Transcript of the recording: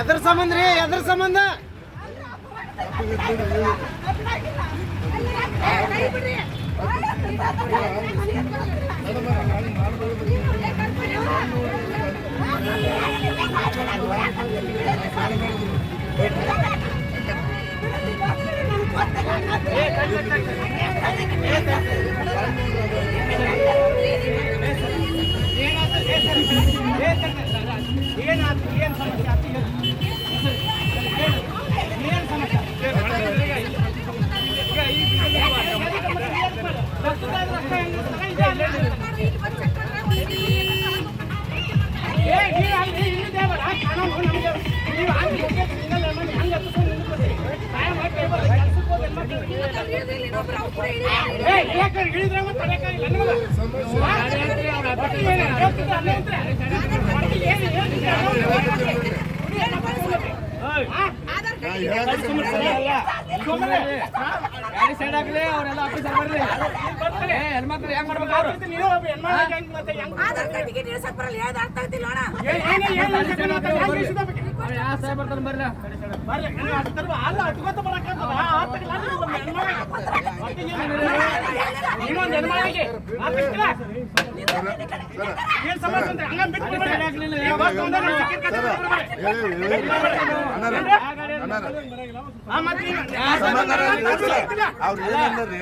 ಎದ್ರ ಸಂಬಂಧ ರೀ ಎದ್ರ ಸಂಬಂಧ? ಇಳಿದ್ರೆ ಮತ್ತೆ ತಡೆಯಕ್ಕಾಗಿಲ್ಲ ನಿಮಗೆ ಸೈಡ್ ಆಗ್ಲಿ ಅವರೆಲ್ಲ ಆಫೀಸರ್ ಬರ್ಲಿ. ಹೆಣ್ಮಕ್ಳು ಹೆಂಗ್ ಮಾಡ್ಬೇಕು ಅವ್ರು ಏನಂದ್ರಿ